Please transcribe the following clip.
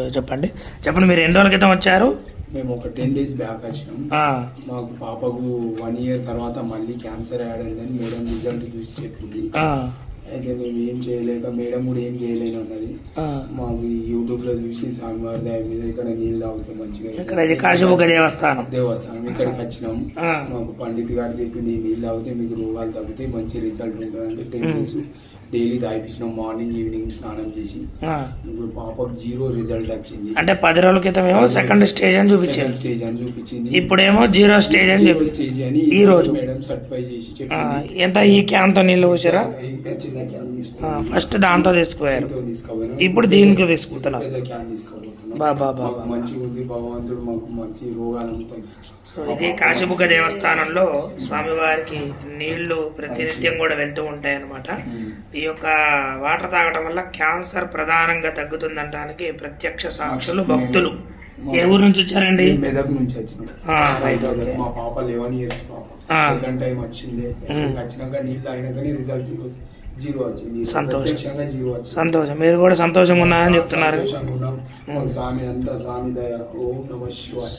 చెప్పండి. చెప్పండి మీరు ఎన్ని రోజుల క్రితం వచ్చారు? మేము ఒక టెన్ డేస్ బ్యాక్ వచ్చినాం. మాకు పాపకు వన్ ఇయర్ తర్వాత మళ్ళీ క్యాన్సర్ యాడ్ అయిందని మేడం రిజల్ట్ చూసి చెప్పింది. అయితే మేము ఏం చేయలేక మేడం కూడా ఏం చేయలేని ఉన్నది. మాకు యూట్యూబ్లో చూసి స్వామివారి దయ మీద ఇక్కడ నీళ్ళు తాగితే మంచిగా దేవస్థానం. దేవస్థానం. ఇక్కడికి వచ్చినాం. మాకు పండిత్ గారు చెప్పి నీ నీళ్ళు తాగితే మీకు రోగాలు తగ్గితే మంచి రిజల్ట్ ఉంటుంది అంటే టెన్ డేస్ డైలీ తాగిపించినాం మార్నింగ్ ఈవినింగ్ స్నానం చేసి. ఇప్పుడు పాపకు జీరో రిజల్ట్ వచ్చింది. అంటే పది రోజుల క్రితం ఏమో సెకండ్ స్టేజ్ అని సెకండ్ స్టేజ్ అని చూపించింది. ఇప్పుడేమో జీరో స్టేజ్ అని చెప్పి. స్టేజ్ అని ఈ రోజు. మేడం సర్టిఫై చేసి చెప్పింది. ఎంత ఈ క్యాన్తో నీళ్ళు పోసారా? చిన్న క్యాన్ తీసుకున్నాం. ఫస్ట్ దాంతో తీసుకుపోయారు. ఇప్పుడు దీనికి తీసుకుంటున్నారు పెద్ద క్యాన్ తీసుకుపోతున్నాం. బా బా బా మాకు మంచిగా ఉంది భగవంతుడు మాకు మంచి రోగాలను తగ్గి- సో ఇది కాశీబుగ్గ దేవస్థానంలో స్వామివారికి నీళ్ళు ప్రతినిత్యం కూడా వెళ్తూ ఉంటాయి అన్నమాట ఈ యొక్క వాటర్ తాగడం వల్ల క్యాన్సర్ ప్రధానంగా తగ్గుతుందనడానికి ప్రత్యక్ష సాక్షులు భక్తులు. ఏ ఊరు నుంచి వచ్చారండి? మెదక్ నుంచి వచ్చినాం. మా పాప లెవెన్ ఇయర్స్. సెకండ్ టైం వచ్చింది. వచ్చినాక నీళ్ళు తాగినాకనే రిజల్ట్ జీరో వచ్చింది. సంతోషం. ప్రత్యక్షంగా జీరో వచ్చింది. సంతోషం. మీరు కూడా సంతోషంగా ఉన్నారని చెప్తున్నారు. సంతోషంగా స్వామి అంతా స్వామి దయ. ఓం నమ శివాయ.